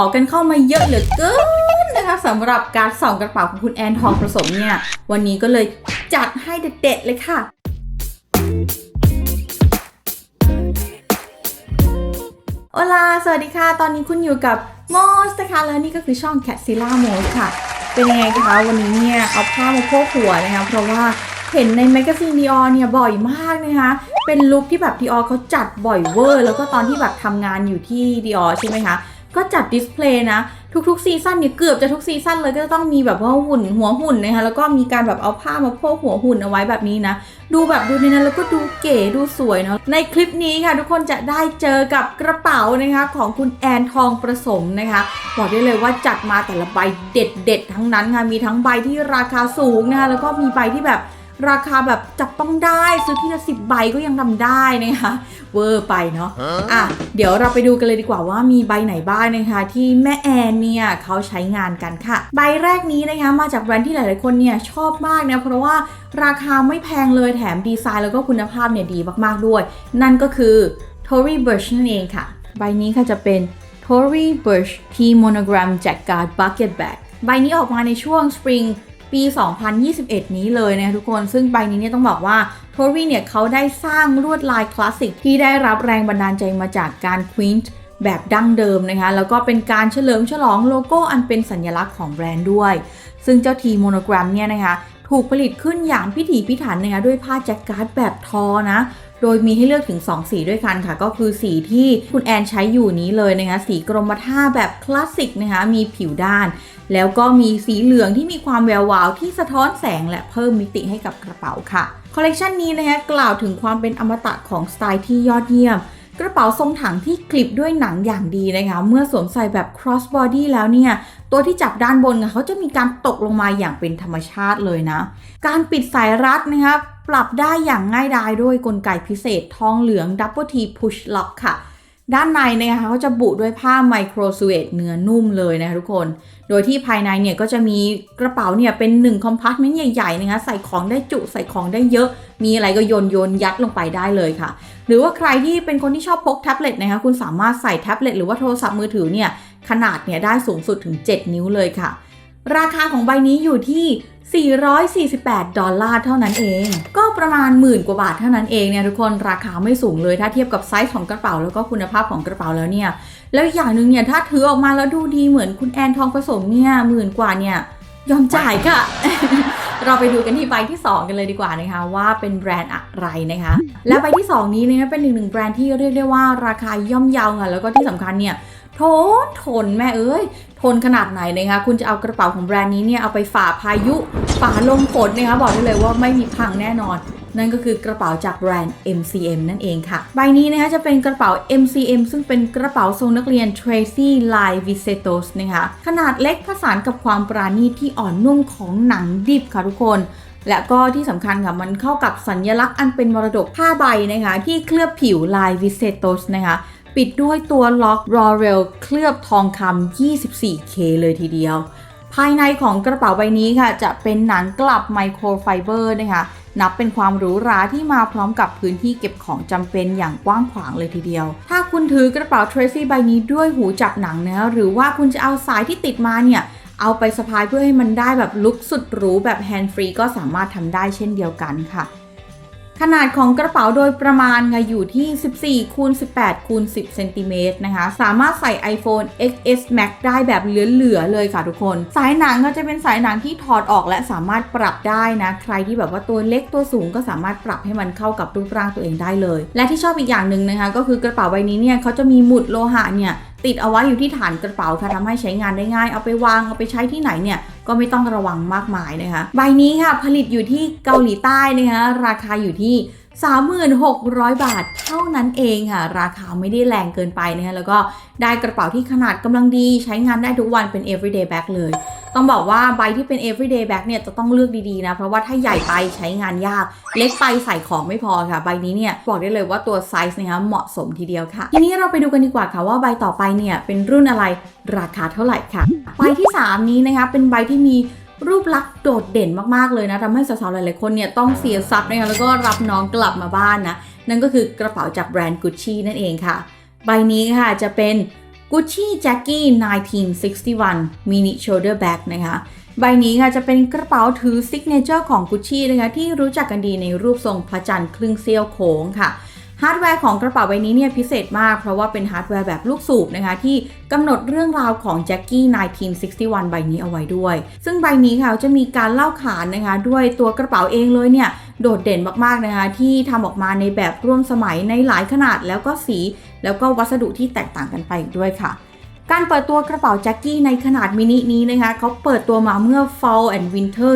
อกันเข้ามาเยอะเหลือเกินนะคะสำหรับการส่องกระเป๋าของคุณแอนทองผสมเนี่ย วันนี้ก็เลยจัดให้เด็ดๆเลยค่ะโอลาสวัสดีค่ะ ตอนนี้คุณอยู่กับโมสนะคะและนี่ก็คือช่อง c a t z i l l a m o s ค่ะ เป็นยังไงคะวันนี้เนี่ยเอาผ้ามาโพกหัวนะคะเพราะว่าเห็นในแมกกาซีนดีออเนี่ยบ่อยมากนะคะ เป็นลุคที่แบบดีออเขาจัดบ่อยเวอร์ แล้วก็ตอนที่แบบทำงานอยู่ที่ดีออใช่ไหมคะ ก็จัดดิสเพลย์นะทุกๆซีซั่นเนี่ยเกือบจะทุกซีซั่นเลยก็จะต้องมีแบบว่าหุ่นหัวหุ่นนะคะแล้วก็มีการแบบเอาผ้ามาโพกหัวหุ่นเอาไว้แบบนี้นะ ดูแบบดูในนั้นแล้วก็ดูเก๋ดูสวยเนาะในคลิปนี้ค่ะ ทุกคนจะได้เจอกับกระเป๋านะคะของคุณแอนทองประสมนะคะบอกได้เลยว่าจัดมาแต่ละใบเด็ดๆทั้งนั้นค่ะมีทั้งใบที่ราคาสูงนะคะแล้วก็มีใบที่แบบ ราคาแบบจับต้องได้ซื้อที่ละสิบใบก็ยังทำได้นะคะเวอร์ไปเนาะอะเดี๋ยวเราไปดูกันเลยดีกว่าว่ามีใบไหนบ้างนะคะ ที่แม่แอนเนี่ยเขาใช้งานกันค่ะ ใบแรกนี้นะคะมาจากแบรนด์ที่หลายๆคนเนี่ยชอบมากนะเพราะว่าราคาไม่แพงเลยแถมดีไซน์แล้วก็คุณภาพเนี่ยดีมากๆด้วย นั่นก็คือ Tory Burch นั่นเองค่ะ ใบนี้ค่ะจะเป็น Tory Burch T Monogram Jacquard Bucket Bag ใบนี้ออกมาในช่วง Spring ปี 2021 นี้เลยนะทุกคน ซึ่งใบนี้เนี่ยต้องบอกว่าโทรี่เนี่ยเขาได้สร้างลวดลายคลาสสิกที่ได้รับแรงบันดาลใจมาจากการควินต์แบบดั้งเดิมนะคะ แล้วก็เป็นการเฉลิมฉลองโลโก้อันเป็นสัญลักษณ์ของแบรนด์ด้วย ซึ่งเจ้าทีโมโนแกรมเนี่ยนะคะ ถูกผลิตขึ้นอย่างพิถีพิถันนะคะด้วยผ้าแจ็คการ์ดแบบทอนะ โดยมีให้เลือกถึง 2 สีด้วยกันค่ะ ก็คือสีที่คุณแอนใช้อยู่นี้เลยนะคะ สีกรมท่าแบบคลาสสิกนะคะ มีผิวด้าน แล้วก็มีสีเหลืองที่มีความแวววาวที่สะท้อนแสงและเพิ่มมิติให้กับกระเป๋าค่ะ คอลเลกชันนี้นะคะกล่าวถึงความเป็นอมตะของสไตล์ที่ยอดเยี่ยมกระเป๋าทรงถังที่คลิปด้วยหนังอย่างดีนะคะ เมื่อสวมใส่แบบ cross body แล้วเนี่ย ตัวที่จับด้านบนเขาจะมีการตกลงมาอย่างเป็นธรรมชาติเลยนะ การปิดสายรัดนะคะ ปรับได้อย่างง่ายดายด้วยกลไกพิเศษทองเหลือง Double T Push Lock ค่ะ ด้านในนะคะเขาจะบุด้วยผ้าไมโครสเวตเนื้อนุ่มเลยนะคะทุกคน โดยที่ภายในเนี่ยก็จะมีกระเป๋าเนี่ยเป็น1คอมพาร์ตเมนต์ใหญ่ๆนะคะใส่ของได้จุใส่ของได้เยอะ มีอะไรก็โยนโยนยัดลงไปได้เลยค่ะ หรือว่าใครที่เป็นคนที่ชอบพกแท็บเล็ตนะคะคุณสามารถใส่แท็บเล็ตหรือว่าโทรศัพท์มือถือเนี่ยขนาดเนี่ยได้สูงสุดถึง 7 นิ้วเลยค่ะ ราคาของใบนี้อยู่ที่ 448 ดอลลาร์เท่านั้นเอง ก็ประมาณหมื่นกว่าบาทเท่านั้นเองเนี่ยทุกคนราคาไม่สูงเลยถ้าเทียบกับไซส์ของกระเป๋าแล้วก็คุณภาพของกระเป๋าแล้วเนี่ย แล้วอย่างหนึ่งเนี่ยถ้าถือออกมาแล้วดูดีเหมือนคุณแอนทองผสมเนี่ยหมื่นกว่าเนี่ยยอมจ่ายค่ะ เราไปดูกันที่ใบที่ 2 กันเลยดีกว่านะคะว่าเป็นแบรนด์อะไรนะคะ และใบที่ 2 นี้เนะคะเป็นหนึ่งหนึ่งแบรนด์ที่เรียกได้ว่าราคาย่อมเยาค่ะแล้วก็ที่สำคัญเนี่ย ทนทนแม่เอ้ยทนขนาดไหนนะคะคุณจะเอากระเป๋าของแบรนด์นี้เนี่ยเอาไปฝ่าพายุฝ่าลมฝนนะคะบอกได้เลยว่าไม่มีพังแน่นอน นั่นก็คือกระเป๋าจากแบรนด์ MCM นั่นเองค่ะ ใบนี้นะคะจะเป็นกระเป๋า MCM ซึ่งเป็นกระเป๋าทรงนักเรียน Tracy Line Visetos นะคะขนาดเล็กผสานกับความปราณีตที่อ่อนนุ่มของหนังดิบค่ะทุกคนและก็ที่สำคัญค่ะ มันเข้ากับสัญลักษณ์อันเป็นมรดกผ้าใบนะคะ ที่เคลือบผิวลาย Visetos นะคะ ปิดด้วยตัวล็อกรอเรลเคลือบทองคำ 24K เลยทีเดียว ภายในของกระเป๋าใบนี้ค่ะ จะเป็นหนังกลับไมโครไฟเบอร์นะคะ นับเป็นความหรูหราที่มาพร้อมกับพื้นที่เก็บของจำเป็นอย่างกว้างขวางเลยทีเดียว ถ้าคุณถือกระเป๋า Tracy ใบนี้ด้วยหูจับหนังนะหรือว่าคุณจะเอาสายที่ติดมาเนี่ยเอาไปสะพายเพื่อให้มันได้แบบลุคสุดหรูแบบแฮนด์ฟรีก็สามารถทำได้เช่นเดียวกันค่ะ ขนาดของกระเป๋าโดยประมาณค่ะอยู่ที่ 14คูณ18คูณ10เซนติเมตรนะคะ สามารถใส่ iPhone XS Max ได้แบบเหลือๆเลยค่ะทุกคน สายหนังก็จะเป็นสายหนังที่ถอดออกและสามารถปรับได้นะ ใครที่แบบว่าตัวเล็กตัวสูงก็สามารถปรับให้มันเข้ากับรูปร่างตัวเองได้เลย และที่ชอบอีกอย่างหนึ่งนะคะ ก็คือกระเป๋าใบนี้เนี่ยเขาจะมีหมุดโลหะเนี่ยติดเอาไว้อยู่ที่ฐานกระเป๋าค่ะทำให้ใช้งานได้ง่าย เอาไปวางเอาไปใช้ที่ไหนเนี่ย ก็ไม่ต้องระวังมากมายนะคะ ใบนี้ค่ะผลิตอยู่ที่เกาหลีใต้นะคะราคาอยู่ที่ 3,600 บาทเท่านั้นเองค่ะ ราคาไม่ได้แรงเกินไปนะคะแล้วก็ได้กระเป๋าที่ขนาดกำลังดี ใช้งานได้ทุกวันเป็น everyday bag เลย ต้องบอกว่าใบที่เป็น everyday bag เนี่ยจะต้องเลือกดีๆนะ เพราะว่าถ้าใหญ่ไปใช้งานยาก เล็กไปใส่ของไม่พอค่ะ ใบนี้เนี่ยบอกได้เลยว่าตัวไซส์นะคะเหมาะสมทีเดียวค่ะ ทีนี้เราไปดูกันดีกว่าค่ะว่าใบต่อไปเนี่ยเป็นรุ่นอะไรราคาเท่าไหร่ค่ะ ใบที่ 3 นี้นะคะเป็นใบที่มี รูปลักษณ์โดดเด่นมากๆเลยนะทำให้สาวๆหลายๆคนเนี่ยต้องเสียทรัพย์นะคะแล้วก็รับน้องกลับมาบ้านนะ นั่นก็คือกระเป๋าจากแบรนด์กุชชี่นั่นเองค่ะ ใบนี้ค่ะจะเป็น Gucci Jackie 1961 Mini Shoulder Bag นะคะ ใบนี้ค่ะจะเป็นกระเป๋าถือซิกเนเจอร์ของ Gucci นะคะที่รู้จักกันดีในรูปทรงพระจันทร์ครึ่งเสี้ยวโค้งค่ะ ฮาร์ดแวร์ของกระเป๋าใบนี้เนี่ยพิเศษมาก เพราะว่าเป็นฮาร์ดแวร์แบบลูกสูบนะคะ ที่กำหนดเรื่องราวของ Jackie 1961 ใบนี้เอาไว้ด้วย ซึ่งใบนี้ค่ะจะมีการเล่าขานนะคะ ด้วยตัวกระเป๋าเองเลยเนี่ยโดดเด่นมากๆนะคะ ที่ทำออกมาในแบบร่วมสมัยในหลายขนาดแล้วก็สี แล้วก็วัสดุที่แตกต่างกันไปด้วยค่ะการเปิดตัวกระเป๋าแจ็คกี้ในขนาดมินินี้นะคะเขาเปิดตัวมาเมื่อ Fall and Winter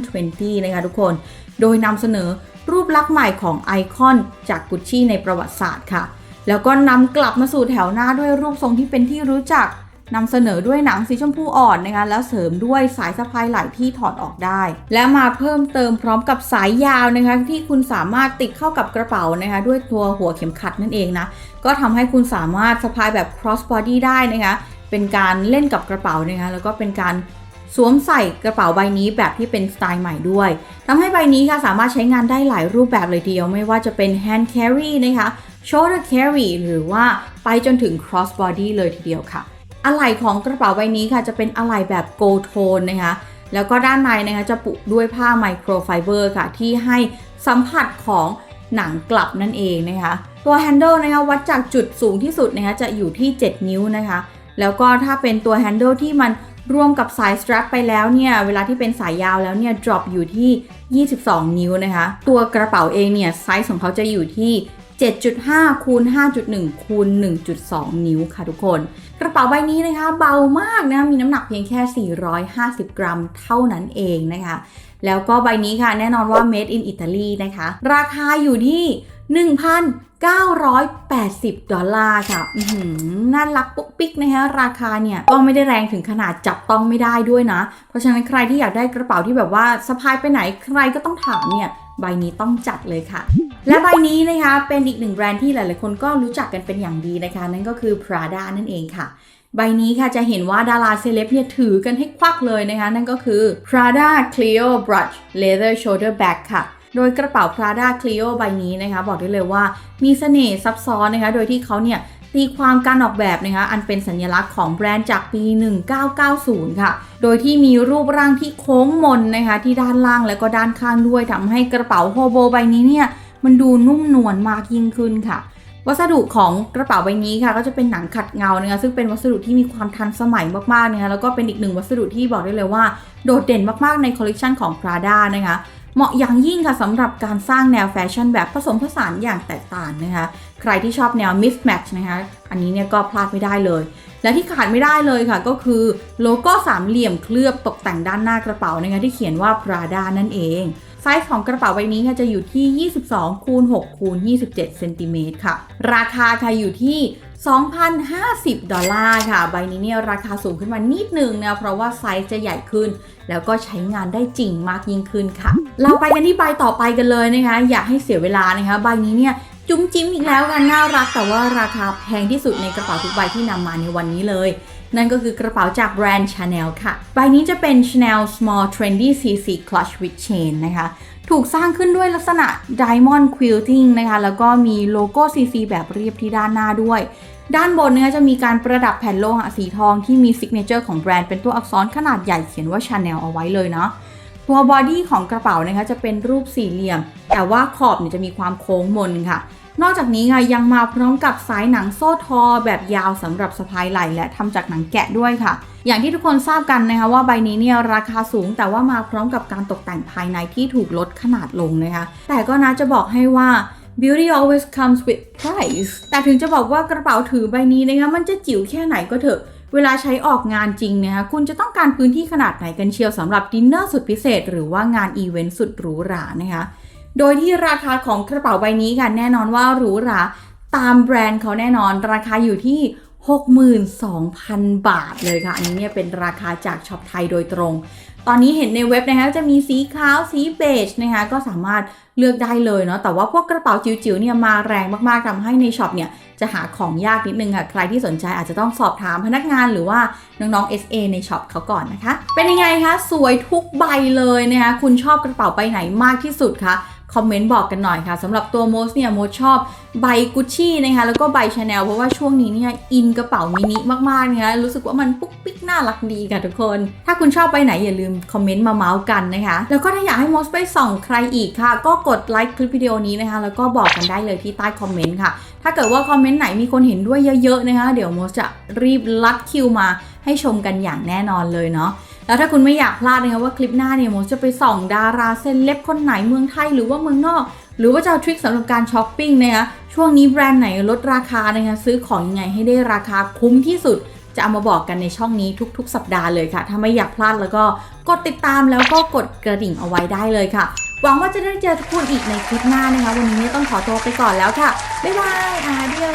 2020 นะคะทุกคน โดยนำเสนอ รูปลักษณ์ใหม่ของไอคอนจากกุชชี่ในประวัติศาสตร์ค่ะ แล้วก็นำกลับมาสู่แถวหน้าด้วยรูปทรงที่เป็นที่รู้จักนำเสนอด้วยหนังสีชมพูอ่อนนะคะแล้วเสริมด้วยสายสะพายไหล่ที่ถอดออกได้ และมาเพิ่มเติมพร้อมกับสายยาวนะคะที่คุณสามารถติดเข้ากับกระเป๋านะคะด้วยตัวหัวเข็มขัดนั่นเองนะก็ทำให้คุณสามารถสะพายแบบ cross body ได้นะคะเป็นการเล่นกับกระเป๋านะคะแล้วก็เป็นการ สวมใส่กระเป๋าใบนี้แบบที่เป็นสไตล์ใหม่ด้วย ทำให้ใบนี้ค่ะสามารถใช้งานได้หลายรูปแบบเลยทีเดียว ไม่ว่าจะเป็น hand carry นะคะ shoulder carry หรือว่าไปจนถึง cross body เลยทีเดียวค่ะ อะไหล่ของกระเป๋าใบนี้ค่ะจะเป็นอะไหล่แบบ gold tone นะคะแล้วก็ด้านในนะคะจะปุด้วยผ้าไมโครไฟเบอร์ค่ะ ที่ให้สัมผัสของหนังกลับนั่นเองนะคะ ตัว handle นะคะวัดจากจุดสูงที่สุดนะคะจะอยู่ที่ 7 นิ้วนะคะ แล้วก็ถ้าเป็นตัว handle ที่มัน รวมกับสาย strap ไปแล้วเนี่ย เวลาที่เป็นสายยาวแล้วเนี่ย drop อยู่ที่ 22 นิ้วนะคะ ตัวกระเป๋าเองเนี่ยไซส์ของเขาจะอยู่ที่ 7.5คูณ5.1คูณ1.2 นิ้วค่ะทุกคน กระเป๋าใบนี้นะคะ เบามากนะ มีน้ำหนักเพียงแค่ 450 กรัมเท่านั้นเองนะคะ แล้วก็ใบนี้ค่ะแน่นอนว่า made in Italy นะคะ ราคาอยู่ที่ 1,980 ดอลลาร์ค่ะอื้อหือน่ารักปุ๊กปิ๊กนะคะราคาเนี่ยก็ไม่ได้แรงถึงขนาดจับต้องไม่ได้ด้วยนะ เพราะฉะนั้นใครที่อยากได้กระเป๋าที่แบบว่าสะพายไปไหนใครก็ต้องถามเนี่ยใบนี้ต้องจัดเลยค่ะ และใบนี้นะคะเป็นอีกหนึ่งแบรนด์ที่หลายๆคนก็รู้จักกันเป็นอย่างดีนะคะ นั่นก็คือ Prada นั่นเองค่ะ ใบนี้ค่ะจะเห็นว่าดาราเซเลบเนี่ยถือกันให้ควักเลยนะคะ นั่นก็คือ Prada Clio Brush Leather Shoulder Bag ค่ะ โดยกระเป๋า Prada Clio ใบนี้นะคะบอกได้เลยว่ามีเสน่ห์ซับซ้อนนะคะ โดยที่เขาเนี่ยตีความการออกแบบนะคะอันเป็นสัญลักษณ์ของแบรนด์จากปี 1990 ค่ะ โดยที่มีรูปร่างที่โค้งมนนะคะที่ด้านล่างและก็ด้านข้างด้วยทำให้กระเป๋าโฮโบใบนี้เนี่ยมันดูนุ่มนวลมากยิ่งขึ้นค่ะวัสดุของกระเป๋าใบนี้ค่ะ ก็จะเป็นหนังขัดเงานะคะซึ่งเป็นวัสดุที่มีความทันสมัยมากๆนะคะแล้วก็เป็นอีกหนึ่งวัสดุที่บอกได้เลยว่า โดดเด่นมากๆในคอลเลกชันของ Prada นะคะ เหมาะอย่างยิ่งค่ะสำหรับการสร้างแนวแฟชั่นแบบผสมผสานอย่างแตกต่างนะคะ ใครที่ชอบแนว mismatch นะคะ อันนี้เนี่ยก็พลาดไม่ได้เลย และที่ขาดไม่ได้เลยค่ะ ก็คือโลโก้สามเหลี่ยมเคลือบตกแต่งด้านหน้ากระเป๋านะคะที่เขียนว่า Prada นั่นเอง ไซส์ของกระเป๋าใบนี้ค่ะจะอยู่ที่ 22คูณ6คูณ27เซนติเมตรค่ะ ราคาค่ะอยู่ที่2,050 ดอลลาร์ค่ะ ใบนี้เนี่ยราคาสูงขึ้นมานิดนึงนะเพราะว่าไซส์จะใหญ่ขึ้น แล้วก็ใช้งานได้จริงมากยิ่งขึ้นค่ะ เราไปกันที่ใบต่อไปกันเลยนะคะ อยากให้เสียเวลานะคะ ใบนี้เนี่ยจุ้มจิ้มอีกแล้วกันน่ารักแต่ว่าราคาแพงที่สุดในกระเป๋าทุกใบที่นำมาในวันนี้เลย นั่นก็คือกระเป๋าจากแบรนด์ Chanel ค่ะ ใบนี้จะเป็น Chanel Small Trendy CC Clutch with Chain นะคะ ถูกสร้างขึ้นด้วยลักษณะ Diamond Quilting นะคะ แล้วก็มีโลโก้ CC แบบเรียบที่ด้านหน้าด้วย ด้านบนนะคะจะมีการประดับแผ่นโลหะสีทองที่มีซิกเนเจอร์ของแบรนด์เป็นตัวอักษรขนาดใหญ่เขียนว่า Chanel เอาไว้เลยเนาะตัวบอดี้ของกระเป๋านะคะจะเป็นรูปสี่เหลี่ยม แต่ว่าขอบเนี่ยจะมีความโค้งมนค่ะ นอกจากนี้ค่ะยังมาพร้อมกับสายหนังโซ่ทอแบบยาวสำหรับสะพายไหล่และทำจากหนังแกะด้วยค่ะ อย่างที่ทุกคนทราบกันนะคะว่าใบนี้เนี่ยราคาสูงแต่ว่ามาพร้อมกับการตกแต่งภายในที่ถูกลดขนาดลงนะคะ แต่ก็นะจะบอกให้ว่า beauty always comes with price แต่ถึงจะบอกว่ากระเป๋าถือใบนี้นะคะมันจะจิ๋วแค่ไหนก็เถอะเวลาใช้ออกงานจริงนะคะคุณจะต้องการพื้นที่ขนาดไหนกันเชียวสำหรับดินเนอร์สุดพิเศษ หรือว่างานอีเวนต์สุดหรูหรานะคะ โดยที่ราคาของกระเป๋าใบนี้ค่ะแน่นอนว่าหรูหราตามแบรนด์เขาแน่นอนราคาอยู่ที่ 62,000 บาทเลยค่ะ อันนี้เนี่ยเป็นราคาจากช็อปไทยโดยตรง ตอนนี้เห็นในเว็บนะคะจะมีสีขาวสีเบจนะคะก็สามารถเลือกได้เลยเนาะแต่ว่าพวกกระเป๋าจิ๋วๆเนี่ยมาแรงมากๆทำให้ในช็อปเนี่ยจะหาของยากนิดนึงค่ะ ใครที่สนใจอาจจะต้องสอบถามพนักงานหรือว่าน้องๆ SA ในช็อปเขาก่อนนะคะ เป็นยังไงคะ สวยทุกใบเลยนะคะ คุณชอบกระเป๋าใบไหนมากที่สุดคะ คอมเมนต์บอกกันหน่อยค่ะสำหรับตัวโมสเนี่ยโมชอบใบกุชชี่นะคะแล้วก็ใบชาแนลเพราะว่าช่วงนี้เนี่ยอินกระเป๋ามินิมากๆนะคะรู้สึกว่ามันปุ๊กปิ๊กน่ารักดีค่ะทุกคน ถ้าคุณชอบใบไหนอย่าลืมคอมเมนต์มาเมาส์กันนะคะ แล้วก็ถ้าอยากให้โมสไปส่องใครอีกค่ะ ก็กดไลค์คลิปวิดีโอนี้นะคะ แล้วก็บอกกันได้เลยที่ใต้คอมเมนต์ค่ะ ถ้าเกิดว่าคอมเมนต์ไหนมีคนเห็นด้วยเยอะๆนะคะ เดี๋ยวโมสจะรีบลัดคิวมาให้ชมกันอย่างแน่นอนเลยเนาะ แล้วถ้าคุณไม่อยากพลาดนะคะว่าคลิปหน้าเนี่ยโมจะไปส่องดาราเซเลบคนไหนเมืองไทยหรือว่าเมืองนอก หรือว่าจะเอาทริคสำหรับการช้อปปิ้งนะคะช่วงนี้แบรนด์ไหนลดราคานะคะซื้อของยังไงให้ได้ราคาคุ้มที่สุดจะเอามาบอกกันในช่องนี้ทุก ๆ สัปดาห์เลยค่ะ ถ้าไม่อยากพลาดแล้วก็กดติดตามแล้วก็กดกระดิ่งเอาไว้ได้เลยค่ะ หวังว่าจะได้เจอทุกคนอีกในคลิปหน้านะคะ วันนี้ต้องขอตัวไปก่อนแล้วค่ะ บ๊ายบายอาเดีย